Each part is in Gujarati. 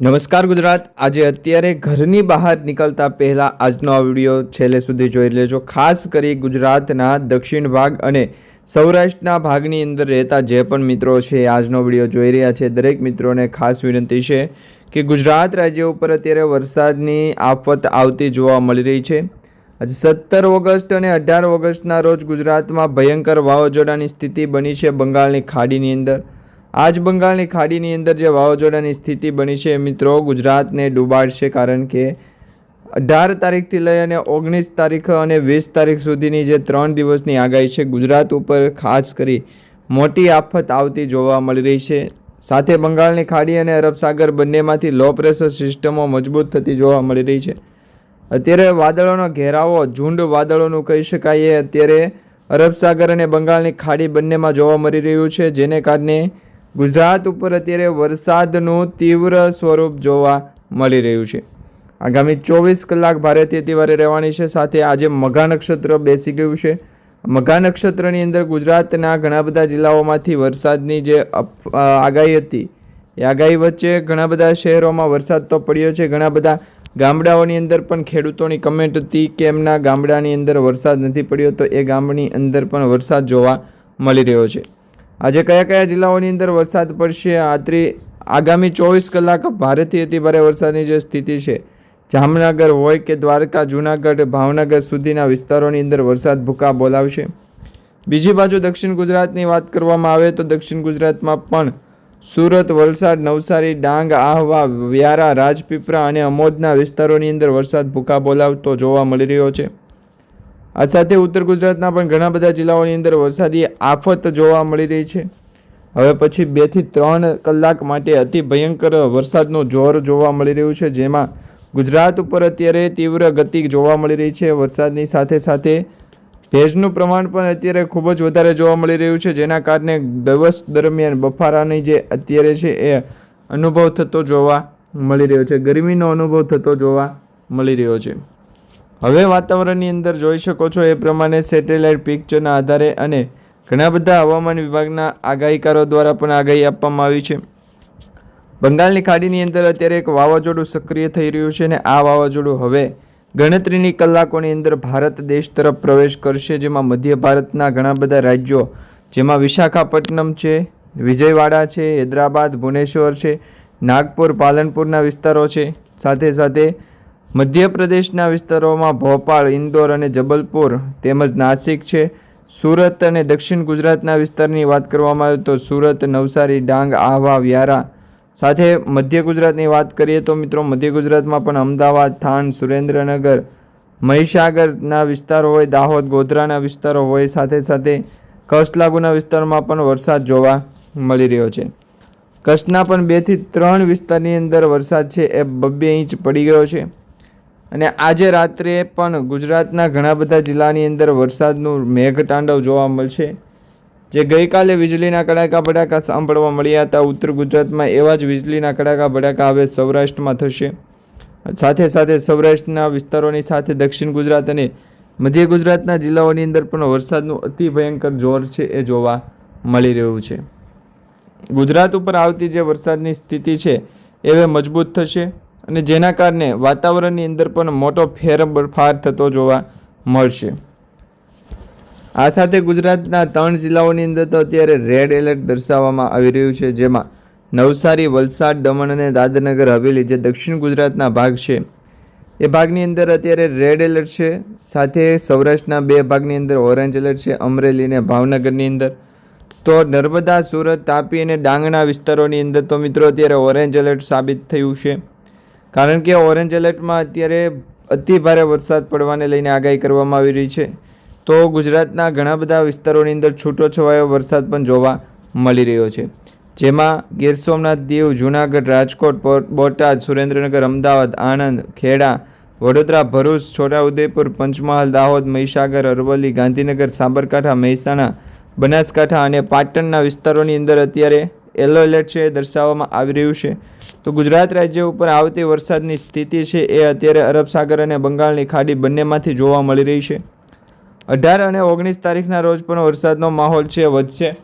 નમસ્કાર ગુજરાત. આજે અત્યારે ઘરની બહાર નીકળતા પહેલાં આજનો આ વીડિયો છેલ્લે સુધી જોઈ લેજો. ખાસ કરી ગુજરાતના દક્ષિણ ભાગ અને સૌરાષ્ટ્રના ભાગની અંદર રહેતા જે પણ મિત્રો છે આજનો વીડિયો જોઈ રહ્યા છે. દરેક મિત્રોને ખાસ વિનંતી છે કે ગુજરાત રાજ્ય ઉપર અત્યારે વરસાદની આફત આવતી જોવા મળી રહી છે. આજે સત્તર ઓગસ્ટ અને અઢાર ઓગસ્ટના રોજ ગુજરાતમાં ભયંકર વાવાઝોડાની સ્થિતિ બની છે બંગાળની ખાડીની અંદર. આજ બંગાળની ખાડીની અંદર જે વાવાઝોડાની સ્થિતિ બની છે, મિત્રો, ગુજરાતને ડૂબાડશે કારણ કે અઢાર તારીખથી લઈ અને ઓગણીસ તારીખ અને વીસ તારીખ સુધીની જે ત્રણ દિવસની આગાહી છે, ગુજરાત ઉપર ખાસ કરી મોટી આફત આવતી જોવા મળી રહી છે. સાથે બંગાળની ખાડી અને અરબ સાગર બંનેમાંથી લો પ્રેશર સિસ્ટમો મજબૂત થતી જોવા મળી રહી છે. અત્યારે વાદળોનો ઘેરાવો, ઝુંડ વાદળોનું કહી શકાય, એ અત્યારે અરબ સાગર અને બંગાળની ખાડી બંનેમાં જોવા મળી રહ્યું છે, જેને કારણે ગુજરાત ઉપર અત્યારે વરસાદનું તીવ્ર સ્વરૂપ જોવા મળી રહ્યું છે. આગામી ચોવીસ કલાક ભારતીય તિવારે રહેવાની છે, સાથે આજે મઘા નક્ષત્ર બેસી ગયું છે. મઘા નક્ષત્રની અંદર ગુજરાતના ઘણા બધા જિલ્લાઓમાંથી વરસાદની જે આગાહી હતી, એ આગાહી વચ્ચે ઘણા બધા શહેરોમાં વરસાદ તો પડ્યો છે. ઘણા બધા ગામડાઓની અંદર પણ ખેડૂતોની કમેન્ટ હતી કે એમના ગામડાની અંદર વરસાદ નથી પડ્યો, તો એ ગામની અંદર પણ વરસાદ જોવા મળી રહ્યો છે. આજે કયા કયા જિલ્લાઓની અંદર વરસાદ પડશે? આત્રી આગામી ચોવીસ કલાક ભારેથી અતિભારે વરસાદની જે સ્થિતિ છે, જામનગર હોય કે દ્વારકા, જૂનાગઢ, ભાવનગર સુધીના વિસ્તારોની અંદર વરસાદ ભૂકા બોલાવશે. બીજી બાજુ દક્ષિણ ગુજરાતની વાત કરવામાં આવે તો દક્ષિણ ગુજરાતમાં પણ સુરત, વલસાડ, નવસારી, ડાંગ, આહવા, વ્યારા, રાજપીપળા અને અમોદના વિસ્તારોની અંદર વરસાદ ભૂકા બોલાવતો જોવા મળી રહ્યો છે. આ સાથે ઉત્તર ગુજરાતના પણ ઘણા બધા જિલ્લાઓની અંદર વરસાદી આફત જોવા મળી રહી છે. હવે પછી બેથી ત્રણ કલાક માટે અતિ ભયંકર વરસાદનું જોર જોવા મળી રહ્યું છે, જેમાં ગુજરાત ઉપર અત્યારે તીવ્ર ગતિ જોવા મળી રહી છે. વરસાદની સાથે સાથે ભેજનું પ્રમાણ પણ અત્યારે ખૂબ જ વધારે જોવા મળી રહ્યું છે, જેના કારણે દિવસ દરમિયાન બફારાની જે અત્યારે છે એ અનુભવ થતો જોવા મળી રહ્યો છે. ગરમીનો અનુભવ થતો જોવા મળી રહ્યો છે. હવે વાતાવરણની અંદર જોઈ શકો છો એ પ્રમાણે સેટેલાઇટ પિક્ચરના આધારે અને ઘણા બધા હવામાન વિભાગના આગાહીકારો દ્વારા પણ આગાહી આપવામાં આવી છે. બંગાળની ખાડીની અંદર અત્યારે એક વાવાઝોડું સક્રિય થઈ રહ્યું છે અને આ વાવાઝોડું હવે ગણતરીની કલાકોની અંદર ભારત દેશ તરફ પ્રવેશ કરશે, જેમાં મધ્ય ભારતના ઘણા બધા રાજ્યો, જેમાં વિશાખાપટ્ટનમ છે, વિજયવાડા છે, હૈદરાબાદ, ભુવનેશ્વર છે, નાગપુર, પાલનપુરના વિસ્તારો છે. સાથે સાથે મધ્યપ્રદેશના વિસ્તારોમાં ભોપાલ ઇન્દોર અને જબલપુર તેમજ નાસિક છે. સુરત અને દક્ષિણ ગુજરાતના વિસ્તારની વાત કરવામાં આવે તો સુરત, નવસારી, ડાંગ, આહવા, વ્યારા. સાથે મધ્ય ગુજરાતની વાત કરીએ તો મિત્રો મધ્ય ગુજરાતમાં પણ અમદાવાદ થાન સુરેન્દ્રનગર, મહીસાગરના વિસ્તારો હોય, દાહોદ, ગોધરાના વિસ્તારો હોય, સાથે સાથે કચ્છ લાગુના વિસ્તારમાં પણ વરસાદ જોવા મળી રહ્યો છે. કચ્છના પણ બેથી ત્રણ વિસ્તારની અંદર વરસાદ છે. એ બબ્બે ઇંચ પડી ગયો છે. અને આજે રાત્રે પણ ગુજરાતના ઘણા બધા જિલ્લાની અંદર વરસાદનું મેઘતાંડવ જોવા મળશે. જે ગઈકાલે વીજળીના કડાકા ભડાકા સાંભળવા મળ્યા હતા. ઉત્તર ગુજરાતમાં એવા જ વીજળીના કડાકા ભડાકા હવે સૌરાષ્ટ્રમાં થશે. સાથે સાથે સૌરાષ્ટ્રના વિસ્તારોની સાથે દક્ષિણ ગુજરાત અને મધ્ય ગુજરાતના જિલ્લાઓની અંદર પણ વરસાદનું અતિ ભયંકર જોર છે એ જોવા મળી રહ્યું છે. ગુજરાત ઉપર આવતી જે વરસાદની સ્થિતિ છે, એ મજબૂત થશે. અને જેના કારણે વાતાવરણની અંદર પણ મોટો ફેરફાર થતો જોવા મળશે. આ સાથે ગુજરાતના ત્રણ જિલ્લાઓની અંદર તો અત્યારે રેડ એલર્ટ દર્શાવવામાં આવી રહ્યું છે, જેમાં નવસારી, વલસાડ, દમણ અને દાદરનગર હવેલી, જે દક્ષિણ ગુજરાતના ભાગ છે, એ ભાગની અંદર અત્યારે રેડ એલર્ટ છે. સાથે સૌરાષ્ટ્રના બે ભાગની અંદર ઓરેન્જ એલર્ટ છે, અમરેલી અને ભાવનગરની અંદર. તો નર્મદા, સુરત, તાપી અને ડાંગના વિસ્તારોની અંદર તો મિત્રો અત્યારે ઓરેન્જ એલર્ટ સાબિત થયું છે. કારણ કે ઓરેન્જ એલર્ટમાં અત્યારે અતિ ભારે વરસાદ પડવાને લઈને આગાહી કરવામાં આવી રહી છે. તો ગુજરાતના ઘણા બધા વિસ્તારોની અંદર છૂટો છવાયો વરસાદ પણ જોવા મળી રહ્યો છે. જેમાં ગીર સોમનાથ દીવ, જૂનાગઢ, રાજકોટ બોટાદ, સુરેન્દ્રનગર, અમદાવાદ, આણંદ, ખેડા, વડોદરા, ભરૂચ, છોટાઉદેપુર, પંચમહાલ, દાહોદ, મહીસાગર, અરવલ્લી, ગાંધીનગર, સાબરકાંઠા, મહેસાણા, બનાસકાંઠા અને પાટણના વિસ્તારોની અંદર અત્યારે યલો એલર્ટ છે, એ દર્શાવવામાં આવી રહ્યું છે. તો ગુજરાત રાજ્ય ઉપર આવતી વરસાદની સ્થિતિ છે, એ અત્યારે અરબ સાગર અને બંગાળની ખાડી બંનેમાંથી જોવા મળી રહી છે. અઢાર અને ઓગણીસ તારીખના રોજ પણ વરસાદનો માહોલ છે, વધશે.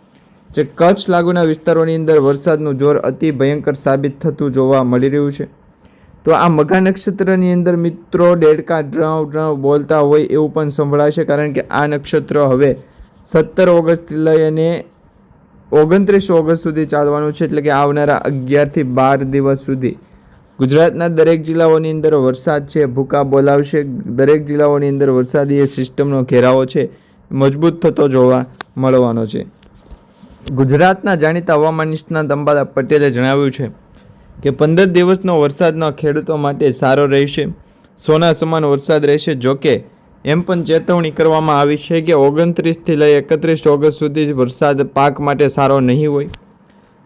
જે કચ્છ લાગુના વિસ્તારોની અંદર વરસાદનું જોર અતિ ભયંકર સાબિત થતું જોવા મળી રહ્યું છે. તો આ મઘા નક્ષત્રની અંદર મિત્રો, ડેડકા ડ્રાવ ડ્રાવ બોલતા હોય એવું પણ સંભળાશે કારણ કે આ નક્ષત્ર હવે સત્તર ઓગસ્ટથી લઈ અને ઓગણત્રીસ ઓગસ્ટ સુધી ચાલવાનું છે એટલે કે આવનારા અગિયારથી બાર દિવસ સુધી. ગુજરાતના દરેક જિલ્લાઓની અંદર વરસાદ છે, ભૂકા બોલાવશે. દરેક જિલ્લાઓની અંદર વરસાદી સિસ્ટમનો ઘેરાવો છે, મજબૂત થતો જોવા મળવાનો છે. ગુજરાતના જાણીતા હવામાન નિષ્ણાત અંબાલા પટેલે જણાવ્યું છે કે પંદર દિવસનો વરસાદનો ખેડૂતો માટે સારો રહેશે. સોના સમાન વરસાદ રહેશે, જોકે એમ પણ ચેતવણી કરવામાં આવી છે કે ઓગણત્રીસથી લઈ એકત્રીસ ઓગસ્ટ સુધી વરસાદ પાક માટે સારો નહીં હોય.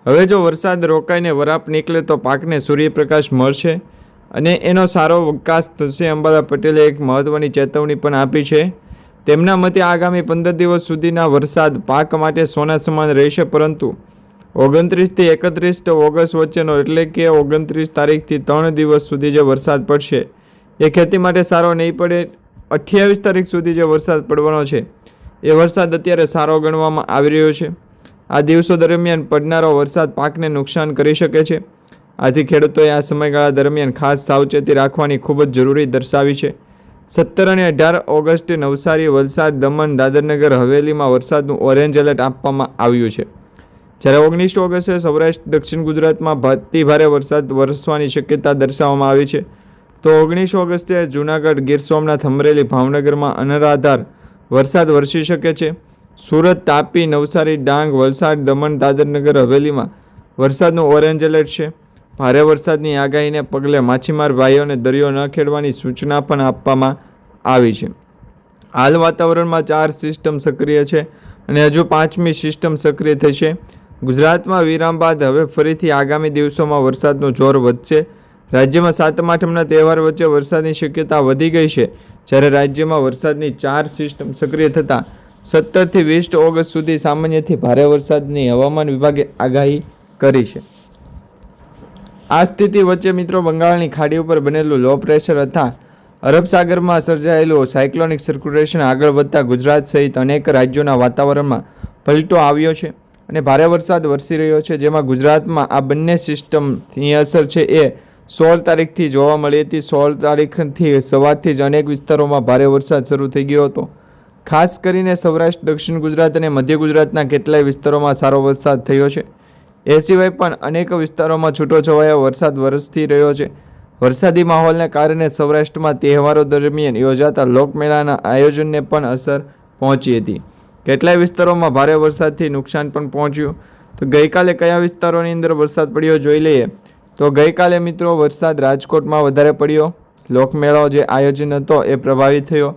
હવે જો વરસાદ રોકાઈને વરાપ નીકળે તો પાકને સૂર્યપ્રકાશ મળશે અને એનો સારો વિકાસ થશે. અંબાલા પટેલે એક મહત્ત્વની ચેતવણી પણ આપી છે. તેમના મતે આગામી પંદર દિવસ સુધીના વરસાદ પાક માટે સોના સમાન રહેશે, પરંતુ ઓગણત્રીસથી એકત્રીસ ઓગસ્ટ વચ્ચેનો એટલે કે ઓગણત્રીસ તારીખથી ત્રણ દિવસ સુધી જે વરસાદ પડશે. એ ખેતી માટે સારો નહીં પડે અઠ્યાવીસ તારીખ સુધી જે વરસાદ પડવાનો છે, એ વરસાદ અત્યારે સારો ગણવામાં આવી રહ્યો છે. આ દિવસો દરમિયાન પડનારો વરસાદ પાકને નુકસાન કરી શકે છે. આથી ખેડૂતોએ આ સમયગાળા દરમિયાન ખાસ સાવચેતી રાખવાની ખૂબ જ જરૂરી દર્શાવી છે. સત્તર અને અઢાર ઓગસ્ટે નવસારી, વલસાડ, દમણ, દાદરનગર, હવેલીમાં વરસાદનું ઓરેન્જ એલર્ટ આપવામાં આવ્યું છે. જ્યારે ઓગણીસ ઓગસ્ટે સૌરાષ્ટ્ર, દક્ષિણ ગુજરાતમાં ભારે વરસાદ વરસવાની શક્યતા દર્શાવવામાં આવી છે. તો ઓગણીસ ઓગસ્ટે જૂનાગઢ ગીર સોમનાથ અમરેલી ભાવનગરમાં અનરાધાર વરસાદ વરસી શકે છે. સુરત, તાપી, નવસારી, ડાંગ, વલસાડ, દમણ, દાદરનગર, હવેલીમાં વરસાદનું ઓરેન્જ એલર્ટ છે. ભારે વરસાદની આગાહીને પગલે માછીમાર ભાઈઓને દરિયો ન ખેડવાની સૂચના પણ આપવામાં આવી છે. હાલ વાતાવરણમાં ચાર સિસ્ટમ સક્રિય છે અને હજુ પાંચમી સિસ્ટમ સક્રિય થશે. ગુજરાતમાં વિરામ બાદ હવે ફરીથી આગામી દિવસોમાં વરસાદનું જોર વધશે. રાજ્યમાં સાતમ, આઠમના તહેવાર વચ્ચે વરસાદની શક્યતા વધી ગઈ છે. જ્યારે રાજ્યમાં વરસાદની ચાર સિસ્ટમ સક્રિય થતાં સત્તરથી વીસ ઓગસ્ટ સુધી સામાન્યથી ભારે વરસાદની હવામાન વિભાગે આગાહી કરી છે. આ સ્થિતિ વચ્ચે મિત્રો બંગાળની ખાડી ઉપર બનેલું લો પ્રેશર હતા અરબ સાગરમાં સર્જાયેલું સાયક્લોનિક સર્ક્યુલેશન આગળ વધતા ગુજરાત સહિત અનેક રાજ્યોના વાતાવરણમાં પલટો આવ્યો છે અને ભારે વરસાદ વરસી રહ્યો છે, જેમાં ગુજરાતમાં આ બંને સિસ્ટમની અસર છે એ સોળ તારીખથી જોવા મળી હતી. સોળ તારીખથી સવારથી જ અનેક વિસ્તારોમાં ભારે વરસાદ શરૂ થઈ ગયો હતો. ખાસ કરીને સૌરાષ્ટ્ર, દક્ષિણ ગુજરાત અને મધ્ય ગુજરાતના કેટલાય વિસ્તારોમાં સારો વરસાદ થયો છે. એ સિવાય પણ અનેક વિસ્તારોમાં છૂટોછવાયો વરસાદ વરસતી રહ્યો છે. વરસાદી માહોલને કારણે સૌરાષ્ટ્રમાં તહેવારો દરમિયાન યોજાતા લોકમેળાના આયોજનને પણ અસર પહોંચી હતી. કેટલાય વિસ્તારોમાં ભારે વરસાદથી નુકસાન પણ પહોંચ્યું. તો ગઈકાલે કયા વિસ્તારોની અંદર વરસાદ પડ્યો જોઈ લઈએ. તો ગઈકાલે, મિત્રો, વરસાદ રાજકોટમાં વધારે પડ્યો. લોકમેળો જે આયોજન હતો એ પ્રભાવિત થયો.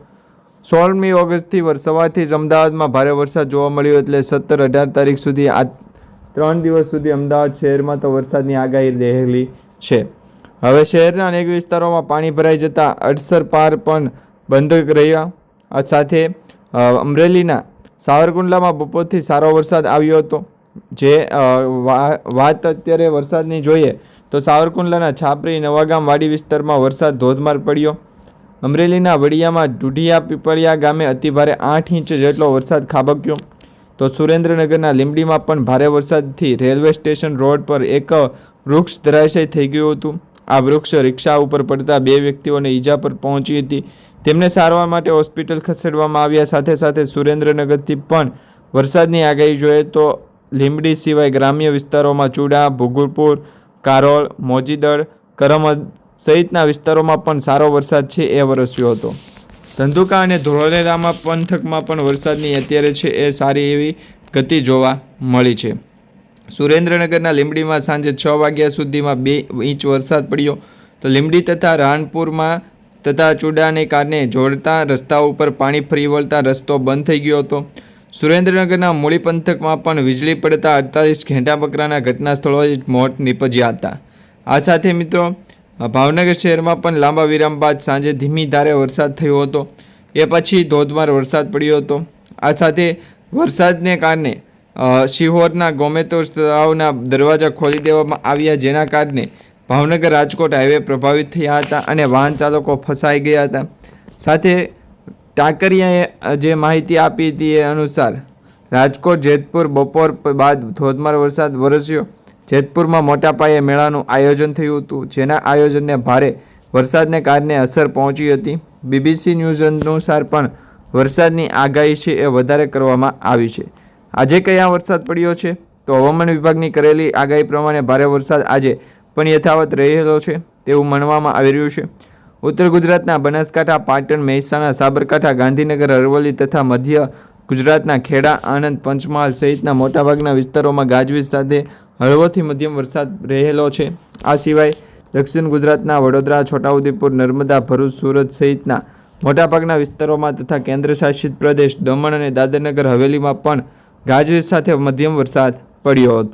સોળમી ઓગસ્ટથી વર, સવારથી જ અમદાવાદમાં ભારે વરસાદ જોવા મળ્યો એટલે સત્તર અઢાર તારીખ સુધી આ ત્રણ દિવસ સુધી અમદાવાદ શહેરમાં તો વરસાદની આગાહી રહેલી છે. હવે શહેરના અનેક વિસ્તારોમાં પાણી ભરાઈ જતા અડસર પાર પણ બંધ રહ્યા. સાથે અમરેલીના સાવરકુંડલામાં બપોરથી સારો વરસાદ આવ્યો હતો. જે વાત અત્યારે વરસાદની જોઈએ તો સાવરકુંડલાના છાપરી નવાગામ વાડી વિસ્તારમાં વરસાદ ધોધમાર પડ્યો. અમરેલીના વડિયામાં ઢુઢિયા પીપળિયા ગામે અતિભારે આઠ ઇંચ જેટલો વરસાદ ખાબક્યો. તો સુરેન્દ્રનગરના લીંબડીમાં પણ ભારે વરસાદથી રેલવે સ્ટેશન રોડ પર એક વૃક્ષ ધરાશય થઈ ગયું હતું. આ વૃક્ષ રિક્ષા ઉપર પડતા બે વ્યક્તિઓને ઈજા પર પહોંચી હતી. તેમને સારવાર માટે હોસ્પિટલ ખસેડવામાં આવ્યા. સાથે સાથે સુરેન્દ્રનગરથી પણ વરસાદની આગાહી જોઈએ તો લીંબડી સિવાય ગ્રામ્ય વિસ્તારોમાં ચૂડા, ભુગુરપુર કારોળ મોજીદળ, કરમદ સહિતના વિસ્તારોમાં પણ સારો વરસાદ છે એ વરસ્યો હતો. ધંધુકા અને ધોળેરામાં પંથકમાં પણ વરસાદની અત્યારે છે એ સારી એવી ગતિ જોવા મળી છે. સુરેન્દ્રનગરના લીંબડીમાં સાંજે છ વાગ્યા સુધીમાં બે ઇંચ વરસાદ પડ્યો તો લીંબડી તથા રાણપુરમાં તથા ચૂડાને કારણે જોડતા રસ્તા ઉપર પાણી ફરી વળતા રસ્તો બંધ થઈ ગયો હતો. સુરેન્દ્રનગરના મૂળી પંથકમાં પણ વીજળી પડતા અડતાલીસ ઘેંટા બકરાના ઘટના સ્થળોએ મોત નીપજ્યા હતા. આ સાથે મિત્રો, ભાવનગર શહેરમાં પણ લાંબા વિરામ બાદ સાંજે ધીમી ધારે વરસાદ થયો હતો. એ પછી ધોધમાર વરસાદ પડ્યો હતો. આ સાથે વરસાદને કારણે શિહોરના ગોમેતોર તળાવના દરવાજા ખોલી દેવામાં આવ્યા, જેના કારણે ભાવનગર રાજકોટ હાઈવે પ્રભાવિત થયા હતા અને વાહન ચાલકો ફસાઈ ગયા હતા. સાથે ટાંકરિયાએ જે માહિતી આપી હતી એ અનુસાર, રાજકોટ, જેતપુર બપોર બાદ ધોધમાર વરસાદ વરસ્યો. જેતપુરમાં મોટા પાયે મેળાનું આયોજન થયું હતું, જેના આયોજનને ભારે વરસાદને કારણે અસર પહોંચી હતી. બીબીસી ન્યૂઝ અનુસાર પણ વરસાદની આગાહી છે એ વધારે કરવામાં આવી છે. આજે કયા વરસાદ પડ્યો છે? તો હવામાન વિભાગની કરેલી આગાહી પ્રમાણે ભારે વરસાદ આજે પણ યથાવત રહેલો છે તેવું માનવામાં આવી રહ્યું છે. ઉત્તર ગુજરાતના બનાસકાંઠા, પાટણ, મહેસાણા, સાબરકાંઠા, ગાંધીનગર, અરવલ્લી તથા મધ્ય ગુજરાતના ખેડા, આણંદ, પંચમહાલ સહિતના મોટાભાગના વિસ્તારોમાં ગાજવીજ સાથે હળવોથી મધ્યમ વરસાદ રહેલો છે. આ સિવાય દક્ષિણ ગુજરાતના વડોદરા, છોટાઉદેપુર, નર્મદા, ભરૂચ, સુરત સહિતના મોટાભાગના વિસ્તારોમાં તથા કેન્દ્રશાસિત પ્રદેશ દમણ અને દાદરનગર હવેલીમાં પણ ગાજવીજ સાથે મધ્યમ વરસાદ પડ્યો હતો.